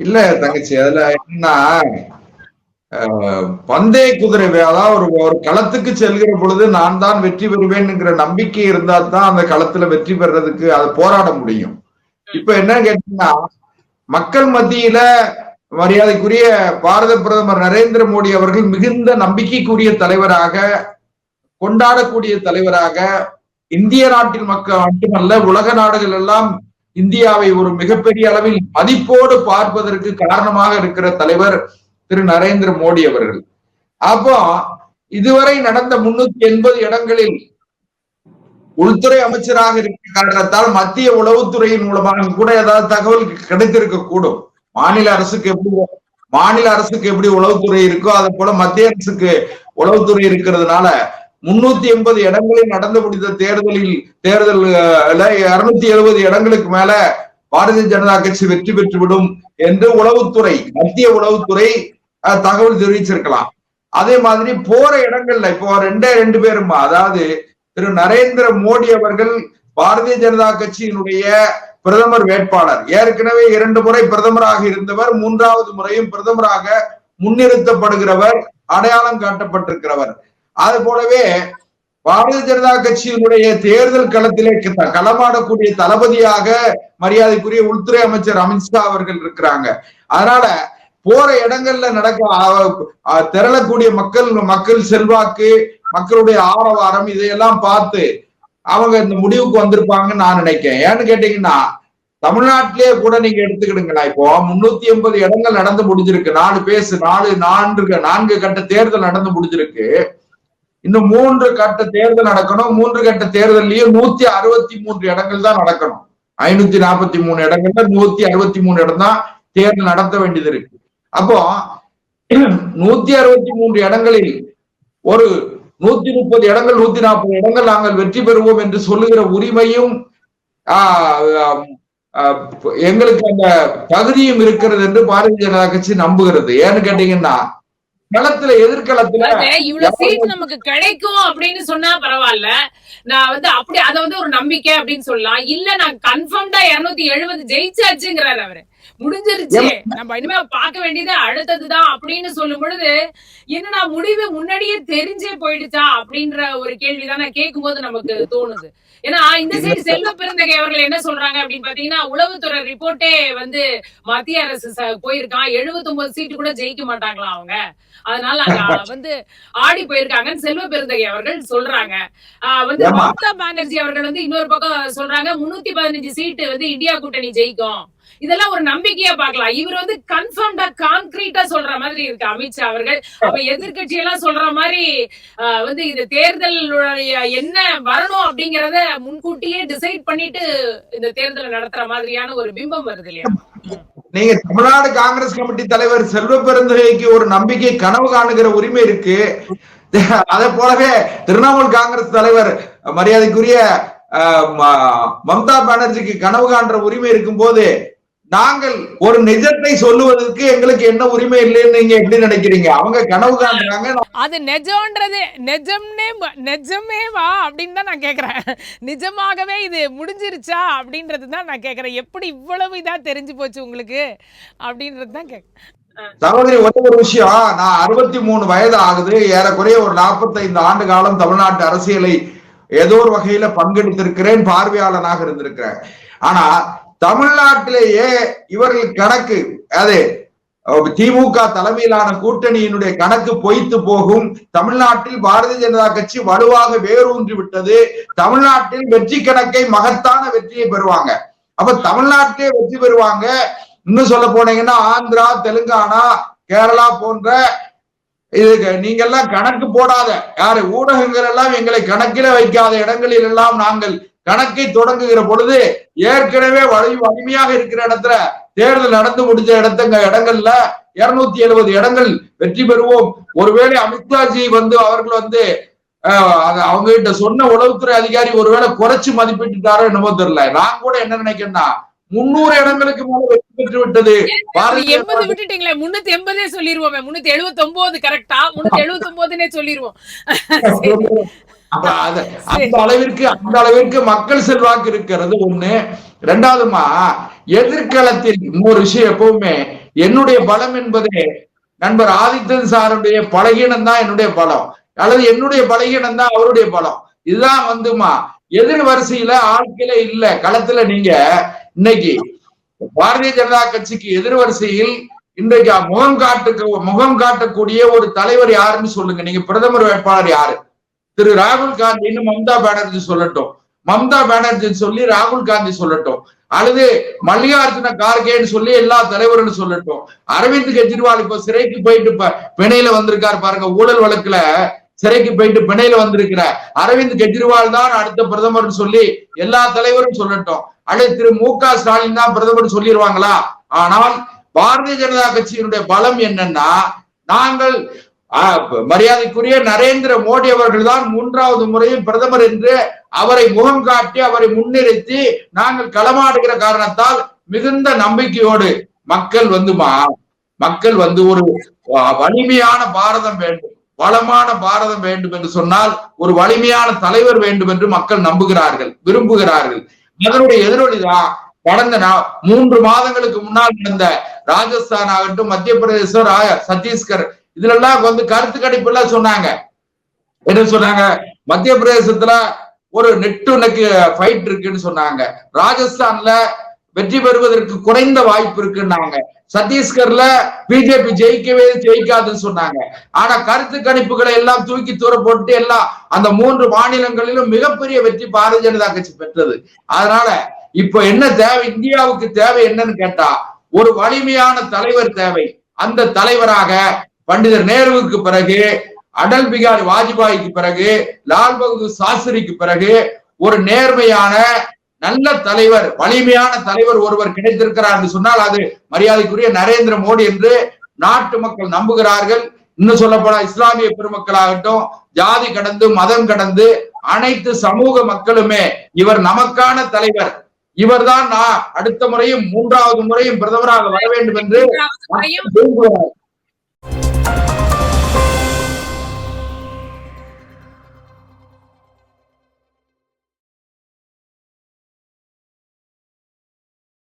இல்ல தங்கச்சி அதுல என்னன்னா பந்தய குதிரை அதாவது ஒரு ஒரு களத்துக்கு செல்கிற பொழுது நான் தான் வெற்றி பெறுவேன்ங்கிற நம்பிக்கை இருந்தா தான் அந்த களத்துல வெற்றி பெறதுக்கு அதை போராட முடியும். இப்ப என்ன கேட்டீங்கன்னா மக்கள் மத்தியில மரியாதைக்குரிய பாரத பிரதமர் நரேந்திர மோடி அவர்கள் மிகுந்த நம்பிக்கைக்குரிய தலைவராக கொண்டாடக்கூடிய தலைவராக இந்திய நாட்டில் மக்கள் மட்டுமல்ல உலக நாடுகள் எல்லாம் இந்தியாவை ஒரு மிகப்பெரிய அளவில் மதிப்போடு பார்ப்பதற்கு காரணமாக இருக்கிற தலைவர் திரு நரேந்திர மோடி அவர்கள். அப்போ இதுவரை நடந்த முன்னூத்தி எண்பது இடங்களில் உள்துறை அமைச்சராக இருக்கிற காரணத்தால் மத்திய உளவுத்துறையின் மூலமாக கூட ஏதாவது தகவல் கிடைத்திருக்க கூடும் மாநில அரசுக்கு எப்படி மாநில அரசுக்கு எப்படி உளவுத்துறை இருக்கோ அதை போல மத்திய அரசுக்கு உளவுத்துறை இருக்கிறதுனால முன்னூத்தி எண்பது இடங்களில் நடந்து முடிந்த தேர்தலில் தேர்தல் இருநூத்தி எழுபது இடங்களுக்கு மேல பாரதிய ஜனதா கட்சி வெற்றி பெற்றுவிடும் என்று உளவுத்துறை மத்திய உளவுத்துறை தகவல் தெரிவிச்சிருக்கலாம். அதே மாதிரி போற இடங்கள்ல இப்போ ரெண்டே ரெண்டு பேருமா அதாவது திரு நரேந்திர மோடி அவர்கள் பாரதிய ஜனதா கட்சியினுடைய பிரதமர் வேட்பாளர். ஏற்கனவே இரண்டு முறை பிரதமராக இருந்தவர் மூன்றாவது முறையும் பிரதமராக முன்னிறுத்தப்படுகிறவர் அடையாளம் காட்டப்பட்டிருக்கிறவர். அது போலவே பாரதிய ஜனதா கட்சியினுடைய தேர்தல் களத்திலே களமாடக்கூடிய தளபதியாக மரியாதைக்குரிய உள்துறை அமைச்சர் அமித்ஷா அவர்கள் இருக்கிறாங்க. அதனால போற இடங்கள்ல நடக்க திரளக்கூடிய மக்கள் மக்கள் செல்வாக்கு மக்களுடைய ஆரவாரம் இதையெல்லாம் பார்த்து அவங்க இந்த முடிவுக்கு வந்திருப்பாங்கன்னு நான் நினைக்கிறேன். ஏன்னு கேட்டீங்கன்னா தமிழ்நாட்டிலேயே கூட நீங்க எடுத்துக்கிடுங்களா? இப்போ முன்னூத்தி எண்பது இடங்கள் நடந்து முடிஞ்சிருக்கு. நாலு பேசு நாலு நான்கு நான்கு கட்ட தேர்தல் நடந்து முடிஞ்சிருக்கு. இன்னும் மூன்று கட்ட தேர்தல் நடக்கணும். மூன்று கட்ட தேர்தல்லயே நூத்தி அறுபத்தி மூன்று இடங்கள் தான் நடக்கணும். ஐநூத்தி நாற்பத்தி மூணு இடங்கள்ல நூத்தி அறுபத்தி மூணு இடம் தான் தேர்தல் நடத்த வேண்டியது இருக்கு. அப்போ நூத்தி அறுபத்தி மூன்று இடங்களில் ஒரு நூத்தி முப்பது இடங்கள் நூத்தி நாற்பது இடங்கள் நாங்கள் வெற்றி பெறுவோம் என்று சொல்லுகிற உரிமையும் ஆஹ், எங்களுக்கு அந்த தகுதியும் இருக்கிறது என்று பாரதிய ஜனதா கட்சி நம்புகிறது. ஏன்னு கேட்டீங்கன்னா களத்துல எதிர்காலத்துல இவ்வளவு சீட் நமக்கு கிடைக்கும் அப்படின்னு சொன்னா பரவாயில்ல. நான் வந்து அப்படி அத வந்து ஒரு நம்பிக்கை அப்படின்னு சொல்லலாம். இல்ல நான் கன்ஃபார்ம்டா இருநூத்தி எழுபது ஜெயிச்சாச்சுங்கிறாரு அவரு. முடிஞ்சிருச்சு. நம்ம இனிமே பார்க்க வேண்டியது அடுத்ததுதான் அப்படின்னு சொல்லும் பொழுது என்னடா முடிவு முன்னாடியே தெரிஞ்சே போயிடுச்சா அப்படின்ற ஒரு கேள்விதான் நான் கேட்கும்போது நமக்கு தோணுது. ஏன்னா இந்த சைடு செல்வ பெருந்தகை அவர்கள் என்ன சொல்றாங்க அப்படின்னு பாத்தீங்கன்னா உளவுத்துறை ரிப்போர்ட்டே வந்து மத்திய அரசு போயிருக்கான். 79 சீட்டு கூட ஜெயிக்க மாட்டாங்களாம் அவங்க? அதனால வந்து ஆடி போயிருக்காங்கன்னு செல்வ பெருந்தகை அவர்கள் சொல்றாங்க. ஆஹ் வந்து. மம்தா பானர்ஜி அவர்கள் வந்து இன்னொரு பக்கம் சொல்றாங்க முன்னூத்தி பதினஞ்சு சீட்டு வந்து இந்தியா கூட்டணி ஜெயிக்கும். இதெல்லாம் ஒரு நம்பிக்கையா பாக்கலாம் இவர் வந்து கன்ஃபார்ம்டா கான்கிரீட்டா சொல்ற மாதிரி இருக்கு அமித்ஷா அவர்கள். அப்ப எதிர்கட்சி எல்லாம் சொல்ற மாதிரி வந்து இந்த தேர்தல் என்ன வரணும் அப்படிங்கறத முன்கூட்டியே டிசைட் பண்ணிட்டு இந்த தேர்தலை நடத்துற மாதிரியான ஒரு பிம்பம் வருது இல்லையா? நீங்க தமிழ்நாடு காங்கிரஸ் கமிட்டி தலைவர் செல்வ பெருந்தகைக்கு ஒரு நம்பிக்கை கனவு காணுகிற உரிமை இருக்கு. அதே போலவே திரிணாமுல் காங்கிரஸ் தலைவர் மரியாதைக்குரிய மம்தா பானர்ஜிக்கு கனவு காண்ற உரிமை இருக்கும் போது நாங்கள் ஒரு நிஜத்தை சொல்லுவதற்கு எங்களுக்கு என்ன உரிமை இல்லைன்னு நீங்க எப்படி நினைக்கிறீங்க? அவங்க கனவு காண்றாங்க அது நெஜம்ன்றது நெஜம்னே நெஜமே வா அப்படின்னு தான் நான் கேக்குறேன். நிஜமாகவே இது முடிஞ்சிருச்சா அப்படின்றது தான் நான் கேக்குறேன். எப்படி இவ்வளவு இதா தெரிஞ்சு போச்சு உங்களுக்கு? அப்படின்றது தான் கேக்குறேன் சகோதரி ஒரே ஒரு விஷயம். நான் அறுபத்தி மூணு வயது ஆகுது. ஏறக்குறைய ஒரு 45 ஆண்டு காலம் தமிழ்நாட்டு அரசியலை ஏதோ ஒரு வகையில பங்கெடுத்திருக்கிறேன் பார்வையாளனாக இருந்திருக்கிறேன். ஆனா தமிழ்நாட்டிலேயே இவர்கள் கணக்கு அது திமுக தலைமையிலான கூட்டணியினுடைய கணக்கு பொய்த்து போகும். தமிழ்நாட்டில் பாரதிய ஜனதா கட்சி வலுவாக வேரூன்றி விட்டது. தமிழ்நாட்டில் வெற்றி கணக்கை மகத்தான வெற்றியை பெறுவாங்க. அப்ப தமிழ்நாட்டிலே வெற்றி பெறுவாங்க. இன்னும் சொல்ல போனீங்கன்னா ஆந்திரா தெலுங்கானா கேரளா போன்ற இதுக்கு நீங்க எல்லாம் கணக்கு போடாத. யாரு ஊடகங்கள் எல்லாம் எங்களை கணக்கில வைக்காத இடங்களில் எல்லாம் நாங்கள் கணக்கை தொடங்குகிற பொழுது ஏற்கனவே வலி வலிமையாக இருக்கிற இடத்துல தேர்தல் நடந்து முடிஞ்ச இடத்துங்க இடங்கள்ல இருநூத்தி எழுபது இடங்கள் வெற்றி பெறுவோம். ஒருவேளை அமித்ஷாஜி வந்து அவர்கள் வந்து அவங்க கிட்ட சொன்ன உளவுத்துறை அதிகாரி ஒருவேளை குறைச்சு மதிப்பிட்டுட்டாரோ என்னமோ தெரியல. நான் கூட என்ன நினைக்கிறேன்னா முன்னூறு இடங்களுக்கு மேல வெற்றி பெற்று விட்டது. எண்பது விட்டுட்டீங்களே முன்னூத்தி எண்பதே சொல்லிருவோமே. முன்னூத்தி எழுபத்தி ஒன்பது கரெக்டா முன்னூத்தி எழுபத்தி ஒன்பதுனே சொல்லிருவோம். அந்த அளவிற்கு அந்த அளவிற்கு மக்கள் செல்வாக்கு இருக்கிறது. ஒண்ணு. ரெண்டாவதுமா எதிர்காலத்தில் இன்னொரு விஷயம் எப்பவுமே என்னுடைய பலம் என்பதே நண்பர் ஆதித்தன் சாருடைய பலகீனம் தான் என்னுடைய பலம். அல்லது என்னுடைய பலகீனம் தான் அவருடைய பலம். இதுதான் வந்துமா எதிர் வரிசையில ஆட்களே இல்ல. களத்துல நீங்க இன்னைக்கு பாரதிய ஜனதா கட்சிக்கு எதிர் வரிசையில் இன்றைக்கு முகம் காட்டுக்கு முகம் காட்டக்கூடிய ஒரு தலைவர் யாருன்னு சொல்லுங்க. நீங்க பிரதமர் வேட்பாளர் யாரு? திரு ராகுல் காந்தின்னு மம்தா பானர்ஜி சொல்லட்டும். மம்தா பானர்ஜி சொல்லி ராகுல் காந்தி சொல்லட்டும். அல்லது மல்லிகார்ஜுன கார்கேன்னு சொல்லி எல்லா தலைவரும் சொல்லட்டும். அரவிந்த் கெஜ்ரிவால் இப்ப சிறைக்கு போயிட்டு பிணையில வந்திருக்காரு பாருங்க ஊழல் வழக்குல சிறைக்கு போயிட்டு பிணையில வந்திருக்கிற அரவிந்த் கெஜ்ரிவால் தான் அடுத்த பிரதமர்னு சொல்லி எல்லா தலைவரும் சொல்லட்டும். அல்லது திரு மு க ஸ்டாலின் தான் பிரதமர் சொல்லிடுவாங்களா ஆனால் பாரதிய ஜனதா கட்சியினுடைய பலம் என்னன்னா நாங்கள் மரியாதைக்குரிய நரேந்திர மோடி அவர்கள் தான் மூன்றாவது முறையும் பிரதமர் என்று அவரை முகம் காட்டி அவரை முன்னிறுத்தி நாங்கள் களமாடுகிற காரணத்தால் மிகுந்த நம்பிக்கையோடு மக்கள் வந்துமா? மக்கள் வந்து ஒரு வலிமையான பாரதம் வேண்டும். வளமான பாரதம் வேண்டும் என்று சொன்னால் ஒரு வலிமையான தலைவர் வேண்டும் என்று மக்கள் நம்புகிறார்கள் விரும்புகிறார்கள். அதனுடைய எதிரொலிதான் கடந்த நா- மூன்று மாதங்களுக்கு முன்னால் நடந்த ராஜஸ்தான் ஆகட்டும் மத்திய பிரதேசம் சத்தீஸ்கர் இதுல எல்லாம் வந்து கருத்து கணிப்பு எல்லாம் சொன்னாங்க. என்ன சொன்னாங்க? மத்திய பிரதேசத்துல ஒரு நெட்டு நெக்கு ஃபைட் இருக்குன்னு சொன்னாங்க. ராஜஸ்தான்ல வெற்றி பெறுவதற்கு குறைந்த வாய்ப்பு இருக்குன்னாங்க. சத்தீஸ்கர்ல பிஜேபி ஜெயிக்கவே ஜெயிக்காதுன்னு சொன்னாங்க. ஆனா கருத்து கணிப்புகளை எல்லாம் தூக்கி தூர போட்டு எல்லாம் அந்த மூன்று மாநிலங்களிலும் மிகப்பெரிய வெற்றி பாரதிய ஜனதா கட்சி பெற்றது. அதனால இப்போ என்ன தேவை? இந்தியாவுக்கு தேவை என்னன்னு கேட்டா ஒரு வலிமையான தலைவர் தேவை. அந்த தலைவராக பண்டிதர் நேருவுக்கு பிறகு அடல் பிகாரி வாஜ்பாய்க்கு பிறகு லால் பகதூர் சாஸ்திரிக்கு பிறகு ஒரு நேர்மையான நல்ல தலைவர் வலிமையான தலைவர் ஒருவர் கிடைத்திருக்கிறார் என்று சொன்னால் அது மரியாதைக்குரிய நரேந்திர மோடி என்று நாட்டு மக்கள் நம்புகிறார்கள். இன்னும் சொல்லப்போனா இஸ்லாமிய பெருமக்களாகட்டும் ஜாதி கடந்து மதம் கடந்து அனைத்து சமூக மக்களுமே இவர் நமக்கான தலைவர். இவர்தான் நான் அடுத்த முறையும் மூன்றாவது முறையும் பிரதமராக வர வேண்டும் என்று